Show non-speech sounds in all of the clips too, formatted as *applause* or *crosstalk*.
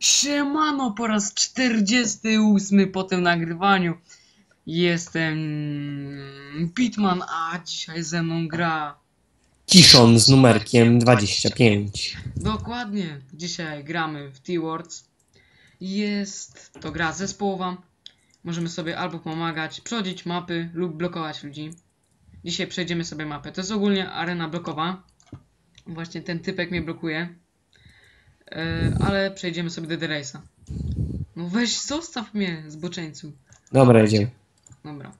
Siemano po raz 48 po tym nagrywaniu. Jestem Pitman, a dzisiaj ze mną gra. Kiszon z numerkiem 25. Dokładnie, dzisiaj gramy w T-Words. Jest to gra zespołowa. Możemy sobie albo pomagać, przechodzić mapy lub blokować ludzi. Dzisiaj przejdziemy sobie mapę. To jest ogólnie arena blokowa. Właśnie ten typek mnie blokuje. E, ale przejdziemy sobie do The Race'a. No weź, zostaw mnie, zboczeńcu. Dobra, idziemy. Dobra.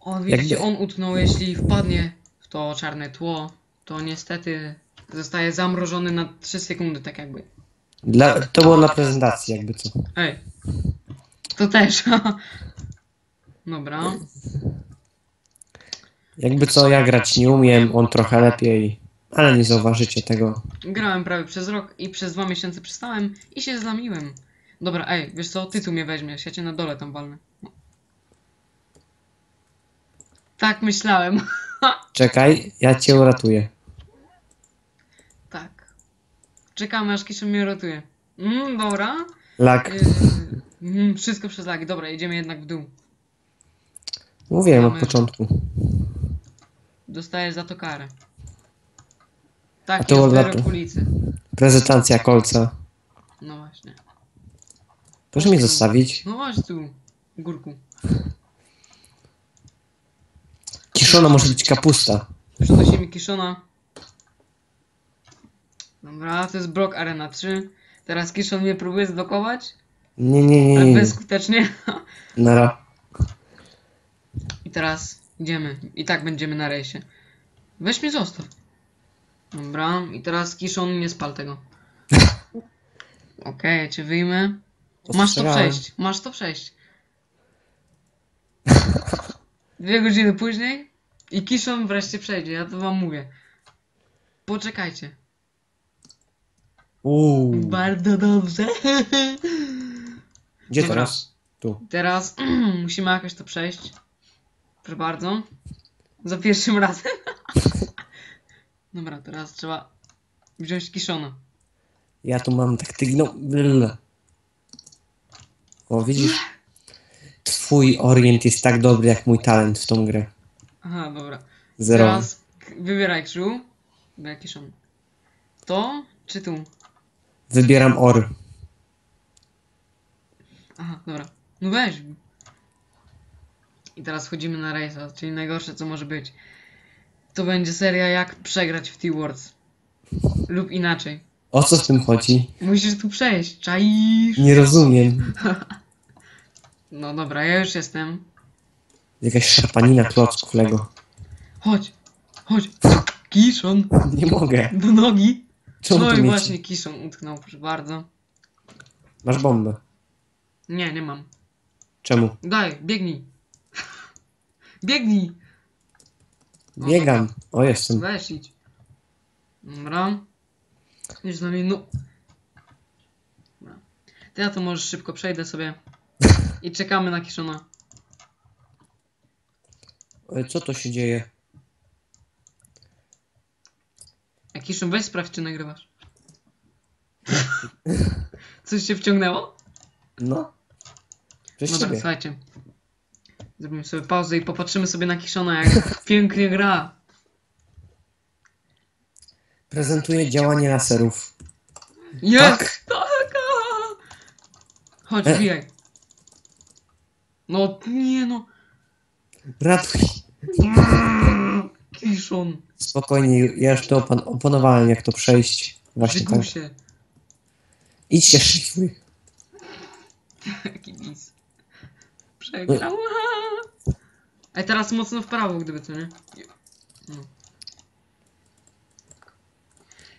O, widzicie, on utknął, jeśli wpadnie w to czarne tło, to niestety zostaje zamrożony na 3 sekundy, tak jakby. Dla, to było dla prezentacji, jakby co. Ej. To też. *laughs* Dobra. Jakby co, ja grać nie umiem, on trochę lepiej, ale nie zauważycie tego. Grałem prawie przez rok i przez dwa miesiące przestałem i się zlamiłem. Dobra, ej, wiesz co, ty tu mnie weźmiesz, ja cię na dole tam walnę. Tak myślałem. *laughs* Czekaj, ja cię uratuję. tak. Czekamy aż Kiszon mnie ratuje. Mm, dobra. Lak, Yy, mm, wszystko przez lagi. Dobra, idziemy jednak w dół. mówiłem od początku. Dostaję za to karę. Tak, to ulicy. Prezentacja kolca. No właśnie. Proszę mnie zostawić. No chodź tu, górku. Kiszona może być kapusta. Przenosimy Kiszona. Dobra, to jest blok Arena 3. Teraz Kiszon mnie próbuje zblokować, Nie, nie, nie, ale nie. bezskutecznie. *laughs* Nara. I teraz idziemy. I tak będziemy na rejsie. Weź mnie zostaw. Dobra, i teraz Kiszon nie spal tego. *laughs* Okej, cię wyjmę. Masz to przejść, masz to przejść. Dwie godziny później i Kiszon wreszcie przejdzie, ja to wam mówię. Poczekajcie. Uuu. Bardzo dobrze. Gdzie Dobra. teraz? Tu. Teraz *clears throat* musimy jakoś to przejść. Proszę bardzo. Za pierwszym razem. *laughs* Dobra, teraz trzeba wziąć Kiszona. Ja tu mam taktykę. No. blablabla. O, widzisz? Twój orient jest tak dobry jak mój talent w tą grę. Aha, dobra. Zero. Teraz k- wybieraj Krzu. Dobra, Kiszon. To czy tu? Wybieram or. Aha, dobra. No weź. I teraz wchodzimy na Race'a, czyli najgorsze co może być. To będzie seria jak przegrać w T-Words. Lub inaczej. O co w tym chodzi? Musisz tu przejść, czaisz? Nie rozumiem. *laughs* No dobra, ja już jestem. Jakaś szarpanina klocków Lego. Chodź, chodź. Kiszon, Nie mogę. do nogi. Czemu No i właśnie Kiszon utknął, proszę bardzo. Masz bombę. Nie, nie mam. Czemu? Daj, biegnij. *laughs* Biegnij. Biegam. O, jestem. Weź idź. Dobra. Idź z nami, no. Dobra. To ja to może szybko przejdę sobie. I czekamy na Kiszona. Ej, Co to się dzieje? A Kiszon, weź sprawdź, czy nagrywasz. *laughs* Coś się wciągnęło? No. Przez Dobra, ciebie. słuchajcie. Zrobimy sobie pauzę i popatrzymy sobie na Kiszona, jak *laughs* pięknie gra. Prezentuję działanie laserów. Jest! Tak? Tak! a! Chodź, E. wbijaj. No, nie no. Ratuj. Kiszon. Spokojnie, ja już to opan- opanowałem, jak to przejść. Właśnie tak. Się szlifuj. Jaki bis. Przegrał. A teraz mocno w prawo, gdyby co, nie?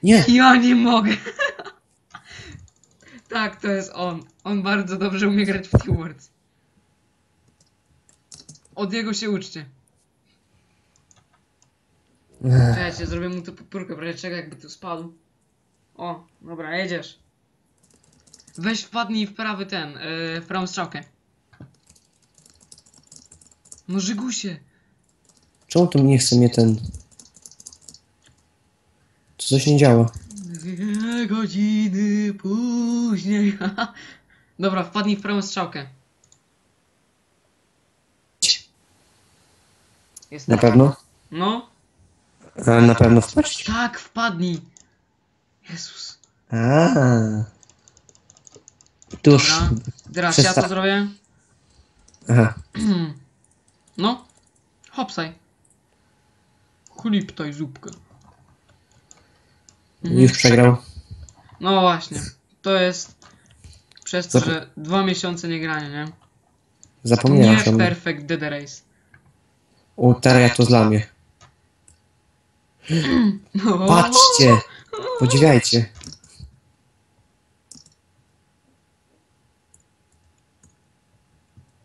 Nie! Ja nie mogę. *laughs* tak, to jest on. On bardzo dobrze umie grać w T-Words. Od jego się uczcie. Czekajcie, zrobię mu tu podpórkę, prawie czekaj jakby tu spadł. O, dobra, jedziesz. Weź wpadnij w prawy ten, yy, w prawą strzałkę. No Żygusie. Czemu to nie chce mnie ten... To coś nie działa. Dwie godziny później. *laughs* Dobra, wpadnij w prawą strzałkę. Jest Na pewno? No, A na pewno wpaść? tak, wpadnij. Jezus. A. Tuż. Dobra. Teraz ja to zrobię. Aha. *clears throat* No. Hopsaj. Chliptaj zupkę. Mhm. Już przegrał. No właśnie. To jest przez to, że dwa miesiące nie grania, nie? Zapomniałem Nie mnie. Perfect Dead Race. O, teraz ja to zlamię. No. Patrzcie! Podziwiajcie.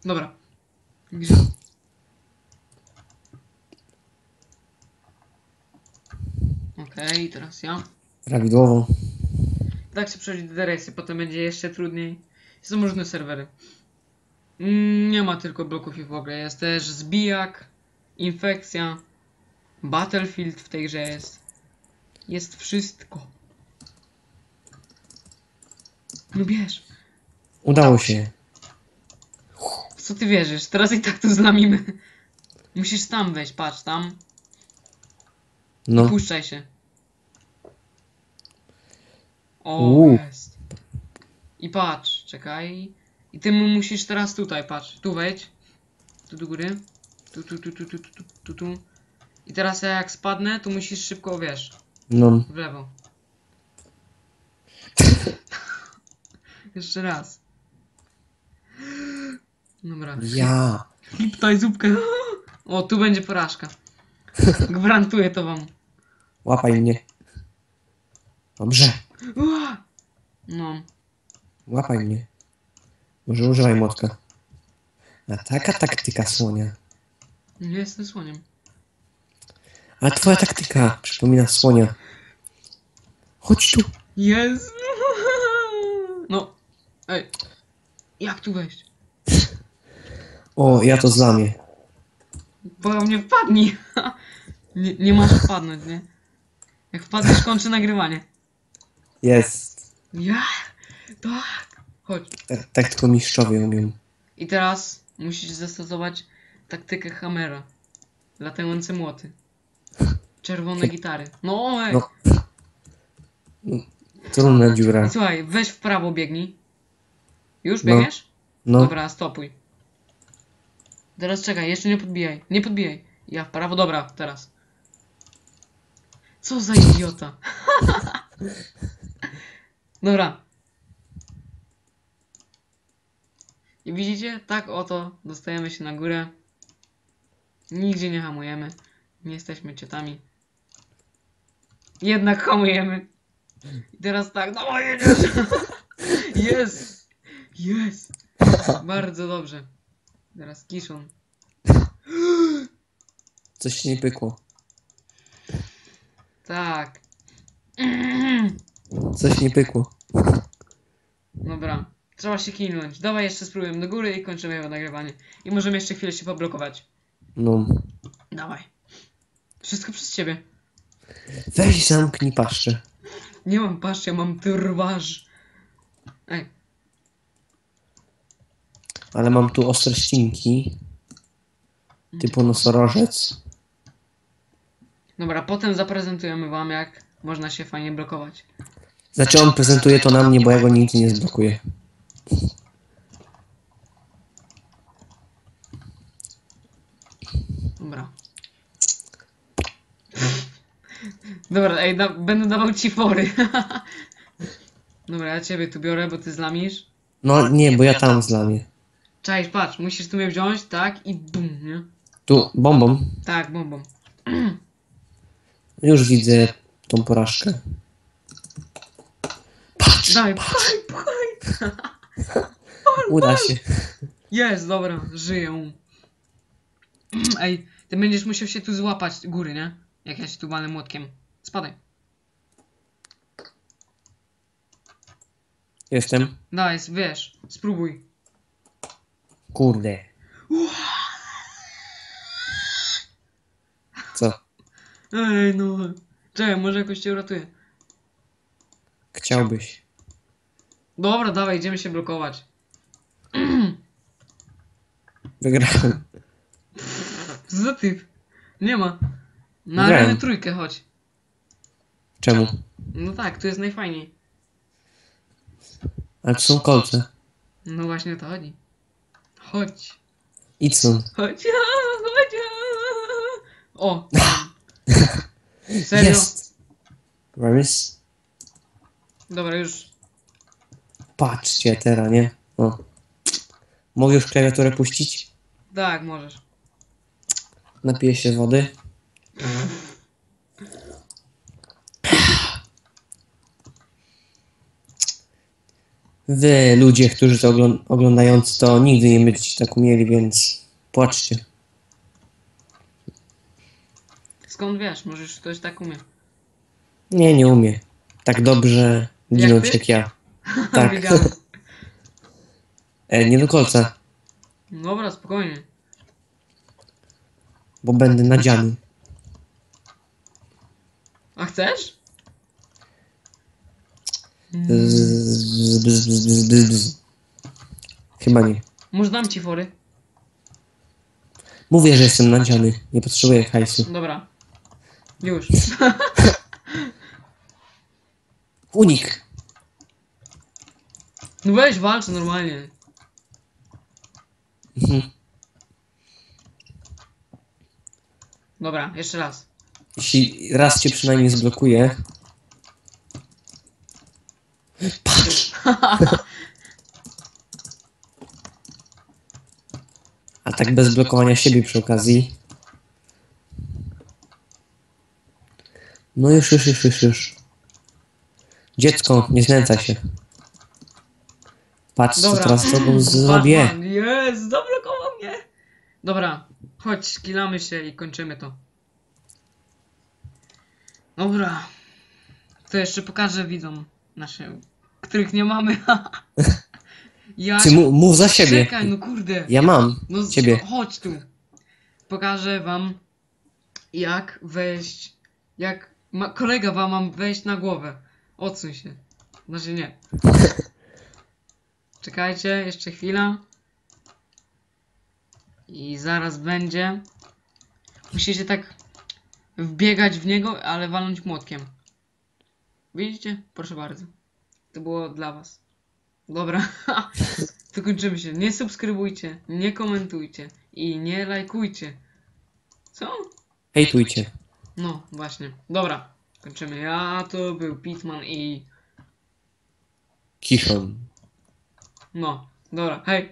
Dobra. Gdzie? Okej, teraz ja. Prawidłowo. Tak się przechodzi do Dead potem będzie jeszcze trudniej. Są różne serwery. Mm, Nie ma tylko bloków i w ogóle. Jest też zbijak, infekcja, Battlefield w tej grze jest. Jest wszystko. No bierz. Udało się. W co ty wierzysz? Teraz i tak tu zlamimy. Musisz tam wejść, patrz tam. No. Puszczaj się. O, U. jest. I patrz, czekaj. I ty musisz teraz tutaj, patrz. Tu wejdź. Tu do góry. Tu, tu, tu, tu, tu, tu, tu, tu. I teraz jak spadnę, to musisz szybko, wiesz, No. w lewo. *laughs* Jeszcze raz. Dobra. Ja. Liptaj zupkę. O, tu będzie porażka. *laughs* Gwarantuję to wam. Łapaj mnie. Dobrze. Łapaj mnie. Może używaj młotka. A taka taktyka słonia. Nie jestem słoniem. A twoja taktyka przypomina słonia. Chodź tu. Jest. No. Ej. Jak tu wejść? O, ja to zlamię. Bo mnie wpadnij. nie, nie masz wpadnąć, nie? Jak wpadniesz, kończy nagrywanie. Jest. Ja? Tak. Chodź. Tak, tak tylko mistrzowie umiem. I teraz musisz zastosować taktykę Hammera. Latające młoty. Czerwone gitary. No ej. No. Trudna dziura. I słuchaj, weź w prawo biegnij. Już No. biegniesz? No. Dobra, stopuj. Teraz czekaj, jeszcze nie podbijaj. Nie podbijaj. Ja w prawo, dobra, teraz. Co za idiota. *laughs* dobra. I widzicie? Tak oto dostajemy się na górę. Nigdzie nie hamujemy. Nie jesteśmy ciotami. Jednak hamujemy. I teraz tak, no jedziesz! Jest! Jest! Bardzo dobrze. Teraz kiszon. Coś nie pykło. Tak. Coś nie pykło. Dobra. Trzeba się kinąć. Dawaj jeszcze spróbujemy do góry i kończymy jego nagrywanie. I możemy jeszcze chwilę się poblokować. No. Dawaj. Wszystko przez ciebie. Weź zamknij paszczę. Nie mam paszczy, ja mam trważ. Ej, Ale mam tu ostre ścinki. Typu nosorożec. dobra, potem zaprezentujemy wam jak można się fajnie blokować. Znaczy on prezentuje to na mnie, bo ja go nigdy nie zblokuję. Dobra. Dobra, ej, da, będę dawał ci fory. *laughs* Dobra, ja ciebie tu biorę, bo ty zlamisz. No nie, bo ja tam zlamię. Cześć, patrz, musisz tu mnie wziąć, tak? I bum, nie? Tu, bombą. Tak, bombą. *clears throat* Już widzę tą porażkę. Daj, pchaj, pchaj. *laughs* uda się. Jest, dobra, żyję. Ej, ty będziesz musiał się tu złapać góry, nie? Jak ja się tu walę młotkiem. Spadaj. Jestem. Daj, wiesz, spróbuj. Kurde. Co? Ej, no. Czekaj, może jakoś cię uratuję. Chciałbyś. Dobra, dawaj, idziemy się blokować. *clears throat* Wygrałem. Co typ? Nie ma. Na Grałem. arenę trójkę chodź. Czemu? No tak, tu jest najfajniej. Ale to są kolce. No właśnie o to chodzi. Chodź. Idź stąd. Chodź. Chodź. O. *laughs* Serio? Jest! Ramis? Dobra, już. Patrzcie teraz, nie? O. Mogę już klawiaturę puścić? Tak, możesz. Napiję się wody. Wy, ludzie, którzy to oglą- oglądający, to nigdy nie będziecie tak umieli, więc płaczcie. Skąd wiesz? Możesz ktoś tak umie. Nie, nie umie. Tak dobrze ginąć ty? jak ja. Tak. Widziałem. *laughs* E, nie do końca, Dobra, spokojnie. bo będę nadziany. A chcesz? Bzz, bzz, bzz, bzz, bzz, bzz. Chyba nie. Może dam ci fory? Mówię, że jestem nadziany. Nie potrzebuję hajsu. Dobra. Już. *laughs* *laughs* Unik! No weź walcz normalnie. Mhm. Dobra, jeszcze raz. Jeśli raz cię przynajmniej zblokuję. Patrz! *laughs* A tak bez blokowania siebie przy okazji. No już, już, już, już, już. Dziecko, nie znęcaj się. Patrz, co teraz z tobą zrobię. Batman, Jest, zablokował mnie. Dobra, chodź, skillamy się i kończymy to. Dobra. To jeszcze pokażę widzom naszym, których nie mamy. *laughs* ja Ty mu- mów za siebie. Czekaj, no kurde. Ja mam No ciebie. Chodź tu. Pokażę wam jak wejść. Jak ma, kolega wam mam wejść na głowę. Odsuń się. Znaczy nie. *laughs* Czekajcie, jeszcze chwila. I zaraz będzie. Musicie tak wbiegać w niego, ale walnąć młotkiem. Widzicie? Proszę bardzo. To było dla was. Dobra. *laughs* to kończymy się. Nie subskrybujcie, nie komentujcie i nie lajkujcie. Co? Hejtujcie. No, właśnie. Dobra. Kończymy. Ja to był Pitman i... Kichon. No. Dobra, hej.